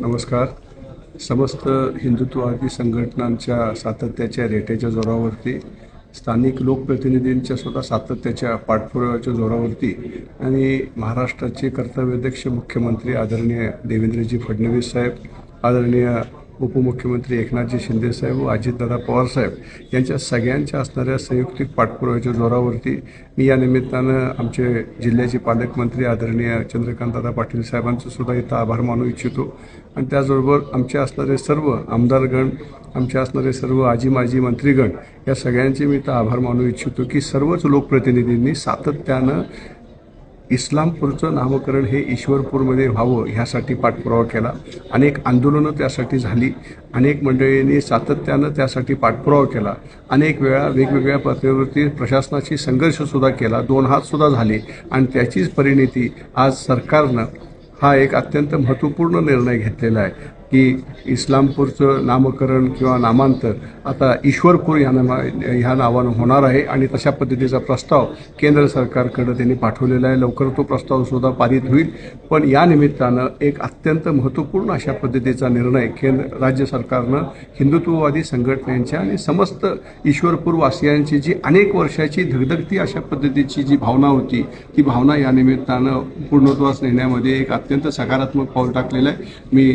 नमस्कार. समस्त हिंदुत्ववादी संघटनांच्या सातत्याच्या रेट्याच्या जोरावरती स्थानिक लोकप्रतिनिधींच्या सुद्धा सातत्याच्या पाठपुराव्याच्या जोरावरती आणि महाराष्ट्राचे कर्तव्याध्यक्ष मुख्यमंत्री आदरणीय देवेंद्रजी फडणवीस साहेब आदरणीय उपमुख्यमंत्री एकनाथजी शिंदेसाहेब व अजितदादा पवारसाहेब यांच्या सगळ्यांच्या असणाऱ्या संयुक्तिक पाठपुराव्याच्या जोरावरती मी या निमित्तानं आमचे जिल्ह्याचे पालकमंत्री आदरणीय चंद्रकांतदादा पाटील साहेबांचं सुद्धा इथं आभार मानू इच्छितो. आणि त्याचबरोबर आमचे असणारे सर्व आमदारगण आमचे असणारे सर्व आजी माजी मंत्रीगण या सगळ्यांचे मी इथं आभार मानू इच्छितो की सर्वच लोकप्रतिनिधींनी सातत्यानं इस्लामपूरचं नामकरण हे ईश्वरपूरमध्ये व्हावं ह्यासाठी पाठपुरावा केला. अनेक आंदोलनं त्यासाठी झाली. अनेक मंडळींनी सातत्यानं त्यासाठी पाठपुरावा केला. अनेक वेळा वेगवेगळ्या पातळीवरती प्रशासनाशी संघर्षसुद्धा केला. दोन हातसुद्धा झाले. आणि त्याचीच परिणिती आज सरकारनं हा एक अत्यंत महत्त्वपूर्ण निर्णय घेतलेला आहे. की इस्लामपूरचं नामकरण किंवा नामांतर आता ईश्वरपूर या नामा ह्या नावानं होणार आहे आणि तशा पद्धतीचा प्रस्ताव केंद्र सरकारकडं त्यांनी पाठवलेला आहे. लवकर तो प्रस्ताव सुद्धा पारित होईल. पण या निमित्तानं एक अत्यंत महत्त्वपूर्ण अशा पद्धतीचा निर्णय केंद्र राज्य सरकारनं हिंदुत्ववादी संघटनांच्या आणि समस्त ईश्वरपूर वासियांची जी अनेक वर्षाची धगधगती अशा पद्धतीची जी भावना होती ती भावना या निमित्तानं पूर्णत्वास नेण्यामध्ये एक अत्यंत सकारात्मक पाऊल टाकलेलं आहे. मी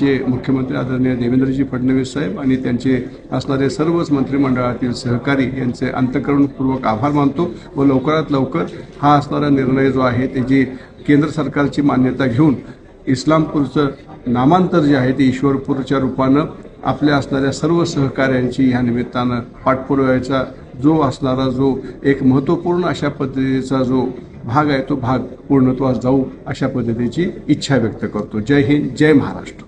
राज्याचे मुख्यमंत्री आदरणीय देवेंद्रजी फडणवीस साहेब आणि त्यांचे असणारे सर्वच मंत्रिमंडळातील सहकारी यांचे अंतकरणपूर्वक आभार मानतो व लवकरात लवकर हा असणारा निर्णय जो आहे त्याची केंद्र सरकारची मान्यता घेऊन इस्लामपूरचं नामांतर जे आहे ते ईश्वरपूरच्या रूपानं आपल्या असणाऱ्या सर्व सहकाऱ्यांची ह्या निमित्तानं पाठपुराव्याचा जो असणारा जो एक महत्त्वपूर्ण अशा पद्धतीचा जो भाग आहे तो भाग पूर्णत्वास जाऊ अशा पद्धतीची इच्छा व्यक्त करतो. जय हिंद जय महाराष्ट्र.